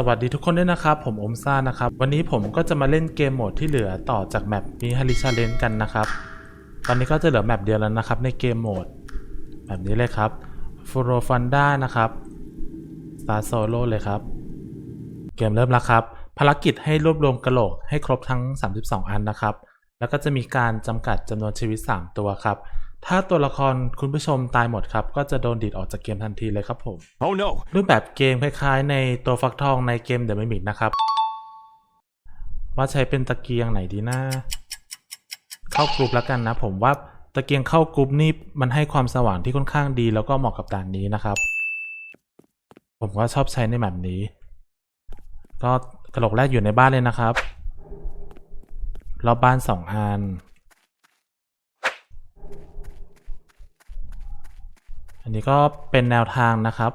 สวัสดีทุกคนด้วยนะครับ ผมอมซ่านะครับ วันนี้ผมก็จะมาเล่นเกมโหมดที่เหลือต่อจากแมปมิฮาริชาเลนกันนะครับ ตอนนี้ก็จะเหลือแมปเดียวแล้วนะครับในเกมโหมดแบบนี้เลยครับฟูโรฟันด้านะครับสตาร์โซโลเลยครับ เกมเริ่มแล้วครับ ภารกิจให้รวบรวมกระโหลกให้ครบทั้ง 32 อันนะครับ แล้วก็จะมีการจำกัดจำนวนชีวิต 3 ตัวครับ ถ้าตัวละครคุณผู้ชมตายหมดครับ ก็จะโดนดีดออกจากเกมทันทีเลยครับผม Oh no! รูปแบบเกมคล้ายๆ ในตัวฟักทองในเกม The Mimic นะครับ ว่าใช้เป็นตะเกียงไหนดีนะ เข้ากรุ๊ปแล้วกันนะ ผมว่าตะเกียงเข้ากรุ๊ปนี่มันให้ความสว่างที่ค่อนข้างดี แล้วก็เหมาะกับด่านนี้นะครับ ผมก็ชอบใช้ในแบบนี้ ก็กระโหลกแรกอยู่ในบ้านเลยนะครับรอบบ้านสองอัน อันนี้ก็เป็นแนวทางนะครับ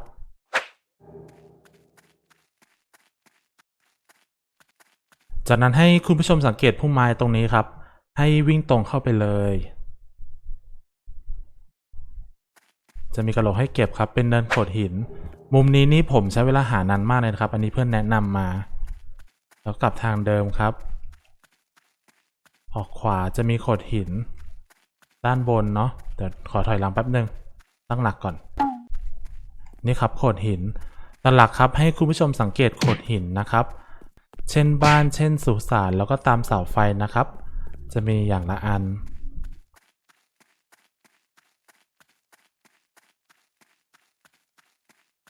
จากนั้นให้คุณผู้ชมสังเกตพุ่มไม้ตรงนี้ครับ ให้วิ่งตรงเข้าไปเลย จะมีกระโหลกให้เก็บครับ เป็นเนินโขดหิน มุมนี้นี่ผมใช้เวลาหานานมากเลยนะครับ อันนี้เพื่อนแนะนำมา แล้วกลับทางเดิมครับ ออกขวาจะมีโขดหิน ด้านบนเนาะ เดี๋ยวขอถอยหลังแป๊บหนึ่ง ตั้งหลักก่อน นี่ครับโขดหินหลักครับให้คุณผู้ชมสังเกตโขดหินนะครับ เช่นบ้านเช่นสุสานแล้วก็ตามเสาไฟนะครับ จะมีอย่างละอัน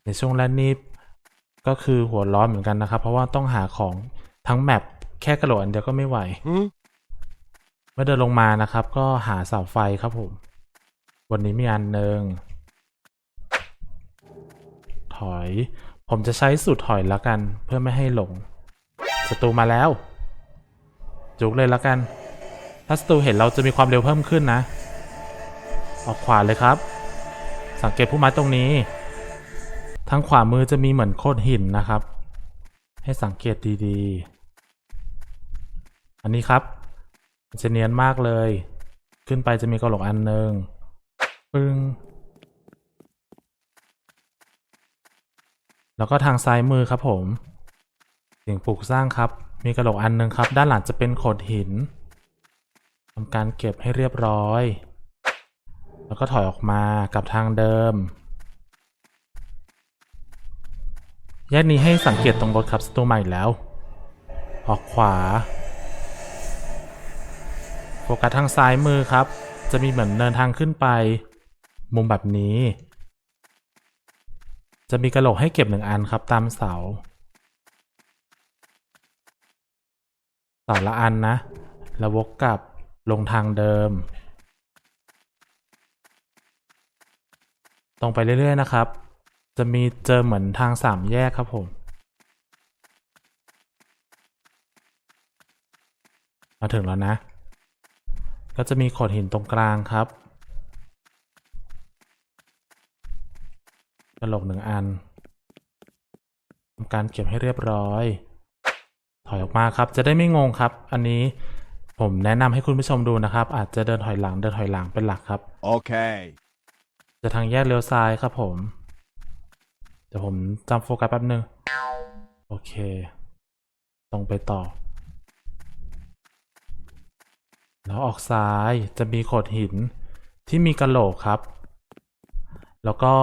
ในช่วงแรกนี้ก็คือหัวร้อนเหมือนกันนะครับ เพราะว่าต้องหาของทั้งแมปแค่กระโหลกอันเดียวก็ไม่ไหว Hmm? เมื่อเดินลงมานะครับ ก็หาเสาไฟครับผมวั นนี้มีอันหนึ่งถอย ผมจะใช้สูตรถอยแล้วกัน เพื่อไม่ให้หลงศัตรูมาแล้ว จุกเลยแล้วกัน ถ้าศัตรูเห็นเราจะมีความเร็วเพิ่มขึ้นนะ ออกขวาเลยครับ สังเกตผู้ไม้ตรงนี้ ทางขวามือจะมีเหมือนโคดหินนะครับ ให้สังเกตดีๆ อันนี้ครับมันจะเนียนมากเลย ขึ้นไปจะมีกระโหลกอันหนึ่ง ปึ้งแล้วก็ทางซ้ายมือครับผมสิ่งปลูกสร้างครับ มีกระโหลกอันหนึ่งครับ ด้านหลังจะเป็นโขดหินทำการเก็บให้เรียบร้อย แล้วก็ถอยออกมากับทางเดิม แยกนี้ให้สังเกตตรงรถครับสตูใหม่แล้ว ออกขวา โฟกัสทางซ้ายมือครับ จะมีเหมือนเนินทางขึ้นไป มุมแบบนี้ จะมีกระโหลกให้เก็บหนึ่งอันครับตามเสาเสาละอันนะแล้ววกกลับลงทางเดิม ตรงไปเรื่อยๆนะครับ จะมีเจอเหมือนทางสามแยกครับผมมาถึงแล้วนะ ก็จะมีโขดหินตรงกลางครับ กระโห ลกหนึ่งอันทำการเก็บให้เรียบร้อย ถอยออกมาครับ จะได้ไม่งงครับ อันนี้ผมแนะนำให้คุณผู้ชมดูนะครับ อาจจะเดินถอยหลังเดินถอยหลังเป็นหลักครับ Okay. จะทางแยกเลี้ยวซ้ายครับผม เดี๋ยวผมจำโฟกัสแป๊บนึง โอเค ตรงไปต่อ แล้วออกซ้ายจะมีโขดหินที่มีกระโหลกครับ แล้วก็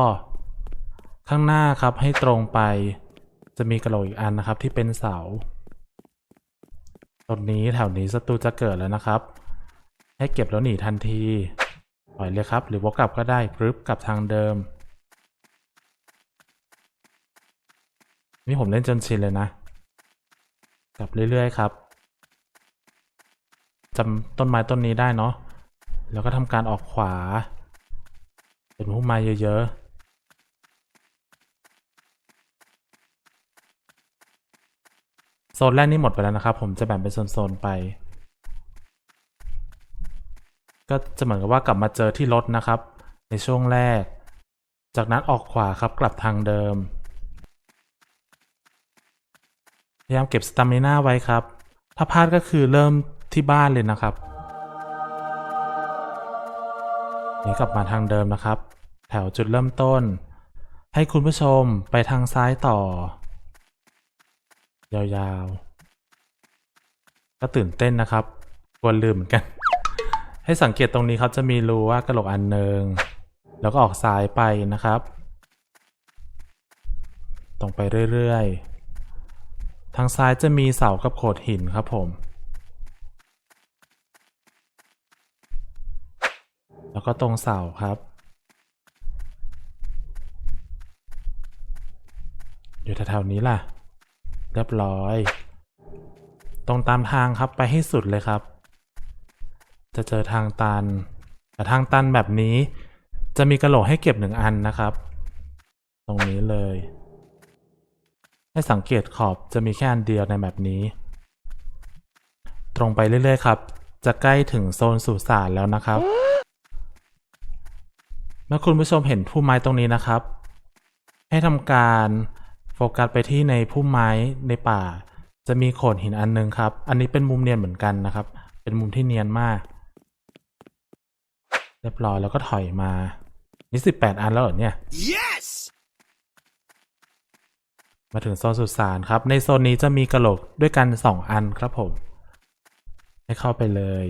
ข้างหน้าครับให้ตรงไป จะมีกระโหลกอีกอันนะครับที่เป็นเสาตรงนี้แถวนี้ศัตรูจะเกิดแล้วนะครับ ให้เก็บแล้วหนีทันทีปล่อยเลยครับ หรือวกกลับก็ได้ปึ๊บกลับทางเดิม นี่ผมเล่นจนชินเลยนะ กลับเรื่อยๆครับจำต้นไม้ต้นนี้ได้เนาะแล้วก็ทำการออกขวา เป็นพุ่มไม้เยอะๆ โซนแรกนี่หมดไปแล้วนะครับ ผมจะแบ่งเป็นโซนๆไป ก็จะเหมือนกับว่ากลับมาเจอที่รถนะครับ ในช่วงแรก จากนั้นออกขวาครับกลับทางเดิม พยายามเก็บสตามิน่าไว้ครับ ถ้าพลาดก็คือเริ่มที่บ้านเลยนะครับนี่กลับมาทางเดิมนะครับ แถวจุดเริ่มต้น ให้คุณผู้ชมไปทางซ้ายต่อ ยาวๆ ก็ตื่นเต้นนะครับกลัวลืมเหมือนกัน ให้สังเกตตรงนี้ครับจะมีรูว่ากระโหลกอันหนึ่งแล้วก็ออกซ้ายไปนะครับ ตรงไปเรื่อยๆ ทางซ้ายจะมีเสากับโขดหินครับผม แล้วก็ตรงเสาครับ อยู่แถวๆนี้ล่ะ เรียบร้อย ตรงตามทางครับไปให้สุดเลยครับ จะเจอทางตัน แต่ทางตันแบบนี้ จะมีกระโหลกให้เก็บหนึ่งอันนะครับ ตรงนี้เลย ให้สังเกตขอบจะมีแค่อันเดียวในแบบนี้ ตรงไปเรื่อยๆครับ จะใกล้ถึงโซนสุสานแล้วนะครับ เมื่อคุณผู้ชมเห็นพุ่มไม้ตรงนี้นะครับ ให้ทำการ ฟกัสไปที่ในพุ่มไม้ในป่า จะมีโขดหินอันนึงครับ อันนี้เป็นมุมเนียนเหมือนกันนะครับ เป็นมุมที่เนียนมาก เรียบร้อยแล้วก็ถอยมา นี่สิบแปดอันแล้วเหรอเนี่ย Yes! มาถึงโซนสุสานครับ ในโซนนี้จะมีกระโหลกด้วยกันสองอันครับผม ให้เข้าไปเลย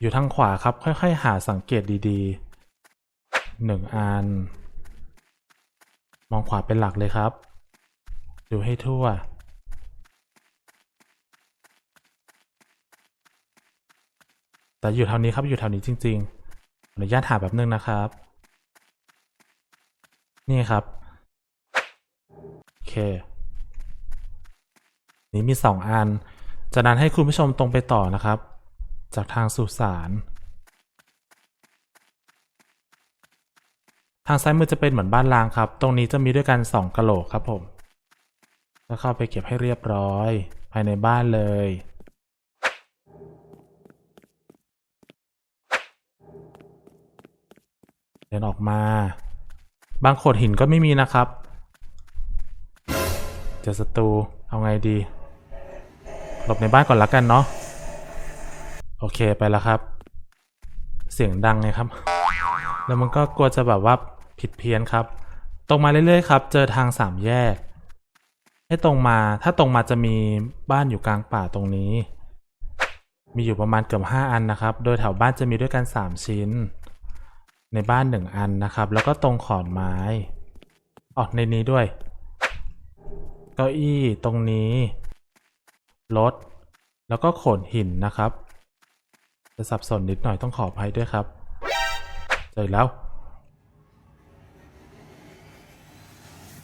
อยู่ทางขวาครับ ค่อย ๆ หาสังเกตดีๆหนึ่งอัน มองขวาเป็นหลักเลยครับ ดูให้ทั่ว แต่อยู่แถวนี้ครับอยู่แถวนี้จริงๆออนุญาตหาแบบนึงนะครับ นี่ครับ โอเค นี้มีสองอัน จากนั้นให้คุณผู้ชมตรงไปต่อนะครับ จากทางสุสาน ทางซ้ายมือจะเป็นเหมือนบ้านรางครับ ตรงนี้จะมีด้วยกันสองกะโหลกครับผมก็เข้าไปเก็บให้เรียบร้อย ภายในบ้านเลย เดินออกมา บางโขดหินก็ไม่มีนะครับ เจอศัตรูเอาไงดี หลบในบ้านก่อนละกันเนาะ โอเคไปแล้วครับ เสียงดังไงครับ แล้วมันก็กลัวจะแบบว่า ผิดเพี้ยนครับ ตรงมาเรื่อยๆครับ เจอทางสามแยก ให้ตรงมา ถ้าตรงมาจะมีบ้านอยู่กลางป่าตรงนี้ มีอยู่ประมาณเกือบห้าอันนะครับ โดยแถวบ้านจะมีด้วยกันสามชิ้น ในบ้านหนึ่งอันนะครับ แล้วก็ตรงขอนไม้อ๋อในนี้ด้วย เก้าอี้ตรงนี้ รถ แล้วก็โขดหินนะครับ จะสับสนนิดหน่อยต้องขออภัยด้วยครับ เจอแล้ว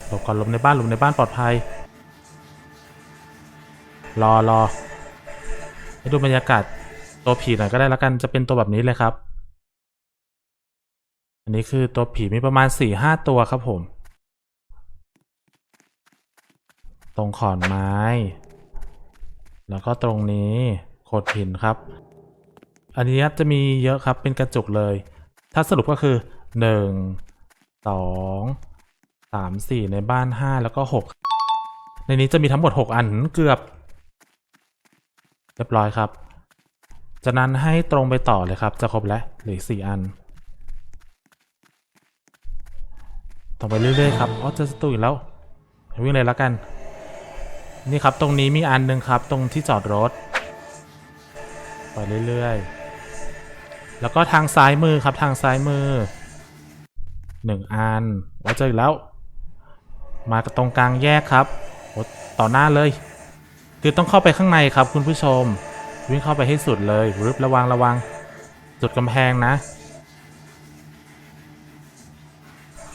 หลบก่อนหลบในบ้านหลบในบ้านปลอดภัย รอรอให้ดูบรรยากาศตัวผีหน่อยก็ได้แล้วกันจะเป็นตัวแบบนี้เลยครับ อันนี้คือตัวผีมีประมาณสี่ห้าตัวครับผม ตรงขอนไม้ แล้วก็ตรงนี้โขดหินครับ อันนี้จะมีเยอะครับเป็นกระจุกเลย ถ้าสรุปก็คือหนึ่งสอง สามสี่ในบ้านห้าแล้วก็หกในนี้จะมีทั้งหมดหกอันเกือบ เรียบร้อยครับ จากนั้นให้ตรงไปต่อเลยครับ จะครบแล้วเหลือสี่อันตรงไปเรื่อยๆครับอ๋อเจอศัตรูอีกแล้ววิ่งเลยแล้วกัน นี่ครับตรงนี้มีอันหนึ่งครับ ตรงที่จอดรถไปเรื่อยๆ แล้วก็ทางซ้ายมือครับทางซ้ายมือหนึ่งอันว่าเจออีกแล้ว มาตรงกลางแยกครับต่อหน้าเลย คือต้องเข้าไปข้างในครับ คุณผู้ชม วิ่งเข้าไปให้สุดเลยรึบระวังระวังจุดกำแพงนะ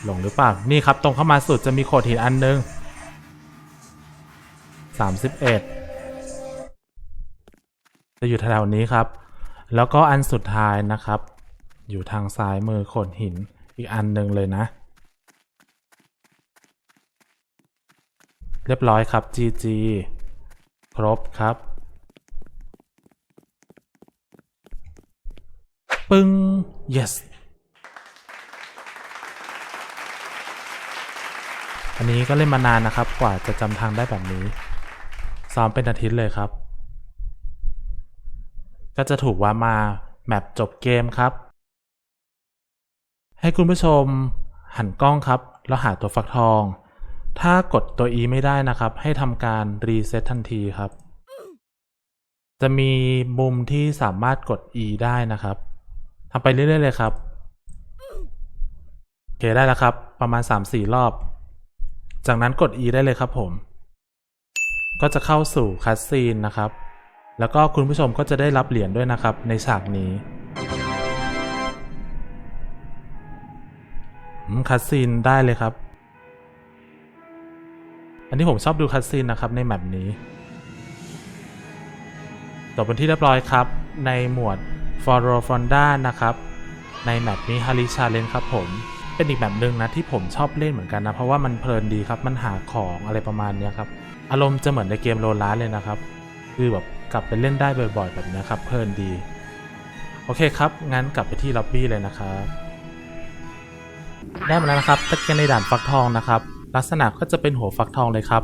หลงหรือเปล่า นี่ครับตรงเข้ามาสุดจะมีโขดหินอันหนึงสามสิบเอ็ดจะอยู่แถวๆนี้ครับ แล้วก็อันสุดท้ายนะครับ อยู่ทางซ้ายมือโขดหินอีกอันหนึ่งเลยนะ เรียบร้อยครับ GG ครบครับ ปึ้ง yes อันนี้ก็เล่นมานานนะครับ กว่าจะจำทางได้แบบนี้ ซ้อมเป็นอาทิตย์เลยครับ ก็จะถูกว่ามาแมปจบเกมครับ ให้คุณผู้ชมหันกล้องครับ แล้วหาตัวฟักทอง ถ้ากดตัว E ไม่ได้นะครับ ให้ทำการรีเซ็ตทันทีครับ จะมีมุมที่สามารถกด E ได้นะครับทำไปเรื่อยๆเลยครับโอเคได้แล้วครับ ประมาณ 3-4 รอบ จากนั้นกด E ได้เลยครับผม ก็จะเข้าสู่คัสซีนนะครับ แล้วก็คุณผู้ชมก็จะได้รับเหรียญด้วยนะครับ ในฉากนี้คัสซีนได้เลยครับ อันนี้ผมชอบดูคัสซีนนะครับในแมปนี้จบเป็นที่เรียบร้อยครับ ในหมวด f o r o f o n d a นะครับ ในแมปนี้ h a r i Challenge ครับผม เป็นอีกแบบหนึ่งนะที่ผมชอบเล่นเหมือนกันนะ เพราะว่ามันเพลินดีครับ มันหาของอะไรประมาณนี้ครับ อารมณ์จะเหมือนในเกมโรลาร์เลยนะครับ คือแบบกลับไปเล่นได้บ่อยๆ แบบนี้ครับ เพลินดี โอเคครับ งั้นกลับไปที่ล็อบบี้เลยนะครับ ได้มาแล้วนะครับตะเกียงในด่านฟักทองนะครับ ลักษณะก็จะเป็นหัวฟักทองเลยครับ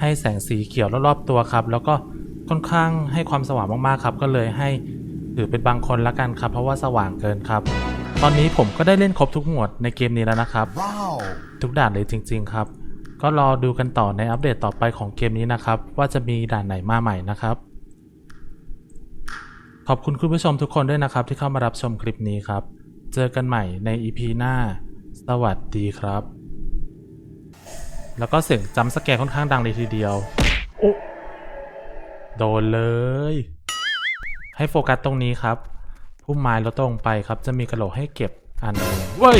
ให้แสงสีเขียวรอบๆตัวครับ แล้วก็ค่อนข้างให้ความสว่างมากๆครับ ก็เลยให้ถือเป็นบางคนละกันครับ เพราะว่าสว่างเกินครับ ตอนนี้ผมก็ได้เล่นครบทุกหมวดในเกมนี้แล้วนะครับ Wow. ทุกด่านเลยจริง ๆ ครับ ก็รอดูกันต่อในอัปเดตต่อไปของเกมนี้นะครับ ว่าจะมีด่านไหนมาใหม่นะครับ ขอบคุณคุณผู้ชมทุกคนด้วยนะครับ ที่เข้ามารับชมคลิปนี้ครับ เจอกันใหม่ใน EP หน้า สวัสดีครับ แล้วก็เสียงจำสแกร์ค่อนข้างดังเลยทีเดียวโอ้โดนเลย ให้โฟกัสตรงนี้ครับพุ่มไม้แล้วตรงไปครับจะมีกระโหลกให้เก็บอันหนึงเว้ย